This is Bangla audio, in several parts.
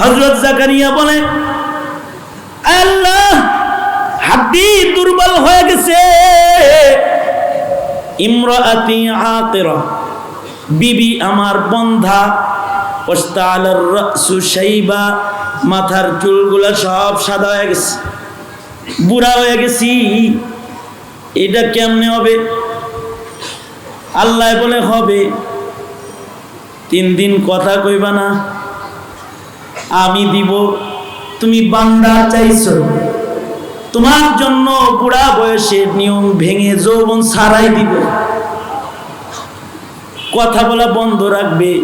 হজরত জাকারিয়া বলে, আল্লাহ হাড্ডি দুর্বল হয়ে গেছে। ইমরাতি আতিরা, বিবি আমার বন্ধা ওস্তালার রাসু শাইবা, মাথার চুলগুলা সব সাদা হয়ে গেছে, বুড়া হয়ে গেছি। এটা কেমনে হবে? আল্লাহ বলে, হবে। তিন দিন কথা কইবা না। আমি দিব। তুমি বান্দা চাইছো। তোমার জন্য বুড়া বয়সে নিয়ম ভেঙে যৌবন ছাড়াই দিব। কথা বলা বন্ধ রাখবে।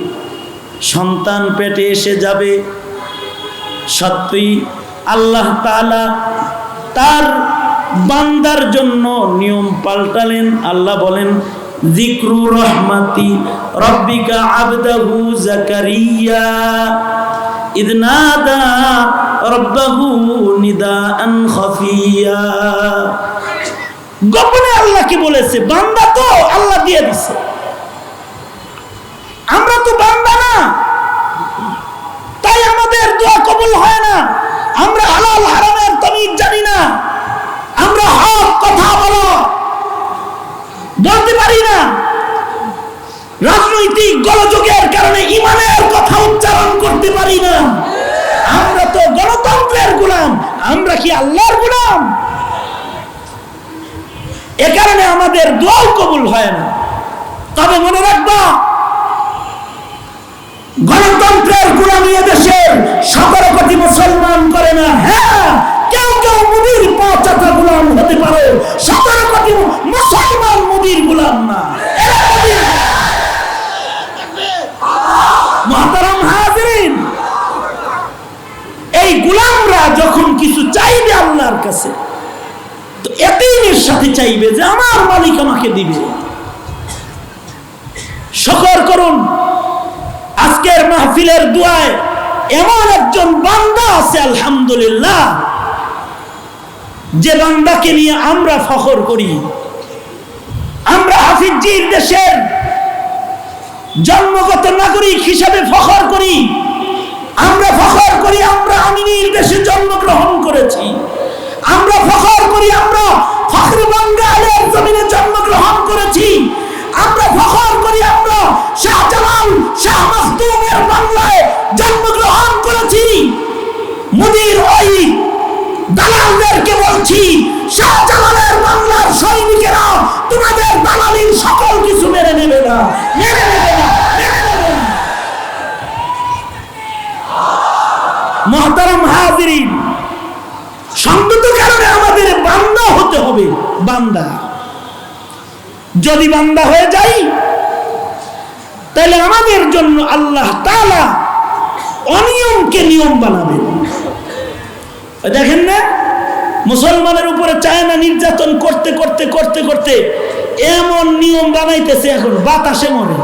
সন্তান পেটে এসে যাবে। সত্যি আল্লাহ তাআলা তার বান্দার জন্য নিয়ম পাল্টালেন। আল্লাহ বলেন জিক্রু রহমাতি রব্বিকা আবদাহু জাকারিয়া। ইদনাদা রব্বাহু নিদাআন খাফিয়া। গোপনে আল্লাহকে বলেছে, বান্দা তো আল্লাহ দিয়ে দিছে। আমরা তো বান্দা না। তাই আমাদের দোয়া কবুল হয় না। আমরা আলাল রাজনৈতিক গোলযোগের কারণে ইমানের কথা উচ্চারণ করতে পারি না। আমরা তো গণতন্ত্রের গোলাম, আমরা কি আল্লাহর গোলাম? এ কারণে আমাদের দোয়াও কবুল হয় না। তবে মনে রাখবা, গণতন্ত্রের গোলামি দেশের সতেরো কোটি মুসলমান করে না হ্যাঁ কেউ কেউ মুদির পাঁচাতা গোলাম হতে পারে সতেরো কোটি মুসলমান মুদির গোলাম না এরা মুদির মহতারাম হাজিরিন এই গুলামরা যখন কিছু চাইবে আল্লাহর কাছে, তো সাথে চাইবে যে আমার মালিক আমাকে দিবে। শকর করুন, আজকের মাহফিলের দুয়ায় এমন একজন বান্দা আছে, আলহামদুলিল্লাহ, যে বান্দাকে নিয়ে আমরা ফখর করি। আমরা হাফিজির দেশের জন্মগত নাগরিক হিসাবে ফখর করি আমরা ফখর করি আমরা আমিনীর দেশে জন্মগ্রহণ করেছি। আমরা ফখর করি আমরা ফখর হাজিরিন। কারণে আমাদের বান্দা হতে হবে, বান্দা। যদি বান্দা হয়ে যাই, তাহলে আমাদের জন্য আল্লাহ তাআলা অনিয়মকে নিয়ম বানাবেন। দেখেন না, মুসলমানের উপরে চায়না নির্যাতন করতে করতে করতে করতে এমন নিয়ম বানাইতেছে, এখন বাতাসে মরে।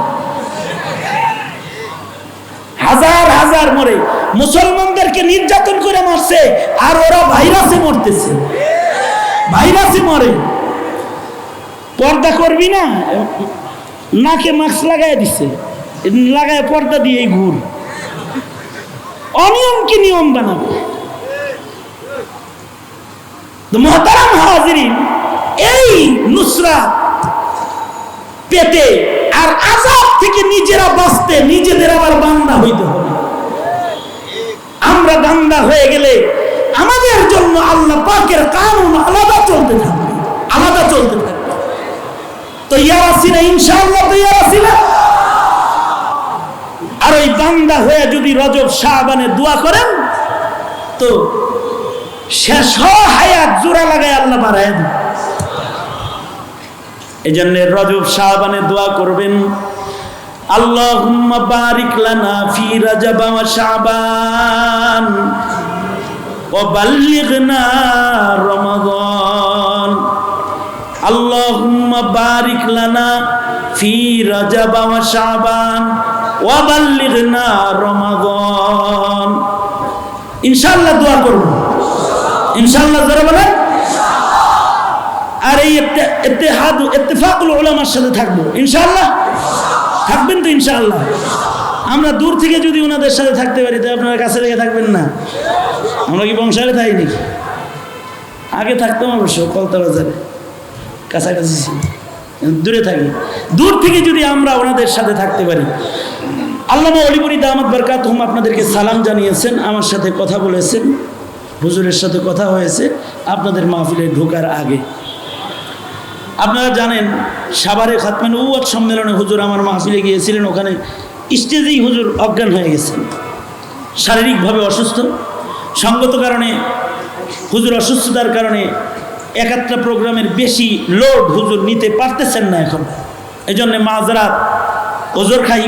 হাজার হাজার মরে। মুসলমানদেরকে নির্যাতন করে মারছে, আর ওরা ভাইরাসে মরতেছে। ভাইরাসে মরে। পর্দা করবি না? নাকে মাস্ক লাগাই দিছে। লাগায় পর্দা দিয়ে ঘুর। অনিয়ম কি নিয়ম বানাবে? মহতারাম হাজিরিন, এই নুসরা পেতে আর আজাদ থেকে নিজেরা বাঁচতে, নিজেদের আবার আমরা বান্দা হয়ে গেলে আমাদের জন্য আল্লাহ পাকের কানুন আলাদা চলতে থাকবে, আলাদা চলতে থাকবে। তো ইয়ার আসি না, ইনশাআল্লাহ তো ইয়ার আসি না। আর ওই বান্দা হয়ে যদি রজব শাহবানে দোয়া করেন, তো শেষ হায়াত জোড়া লাগায় আল্লাহ বাড়ায় দেন। এই জন্য রজব শাহবানে দোয়া করবেন। আল্লাহুম্মা বারিক লানা ফি রাজাব ওয়া শাবান ওয়া বাল্লিগনা রমাদান। আল্লাহুম্মা বারিক লানা ফি রাজাব ওয়া শাবান ওয়া বাল্লিগনা রমাদান। ইনশাআল্লাহ দোয়া করব ইনশাআল্লাহ জোরে বলেন। আর এই ইত্তেহাদ ইত্তেফাকুল উলামার সাথে থাকব। ইনশাআল্লাহ। থাকবেন তো ইনশাআল্লাহ। আমরা দূর থেকে যদি ওনাদের সাথে থাকতে পারি তাহলে আপনারা কাছে লেগে থাকবেন না। আমরা কি বংশালে থাকি নাকি? আগে থাকতাম অবশ্য কলতা বাজারে কাছাকাছি ছিল। দূরে থাকি দূর থেকে যদি আমরা ওনাদের সাথে থাকতে পারি, আল্লামা অলিবরি দামাত বরকাত হুম আপনাদেরকে সালাম জানিয়েছেন, আমার সাথে কথা বলেছেন, হুজুরের সাথে কথা হয়েছে, আপনাদের মাহফিলে ঢোকার আগে। আপনারা জানেন, সাভারে খাতমেন উয়াত সম্মেলনে হুজুর আমার মাহফিলে গিয়েছিলেন, ওখানে স্টেজেই হুজুর অজ্ঞান হয়ে গেছেন। শারীরিকভাবে অসুস্থ। সঙ্গত কারণে হুজুর অসুস্থতার কারণে একাত্রা প্রোগ্রামের বেশি লোড হুজুর নিতে পারতেছেন না এখন। এই জন্যে মাঝরাত ওজোর খাই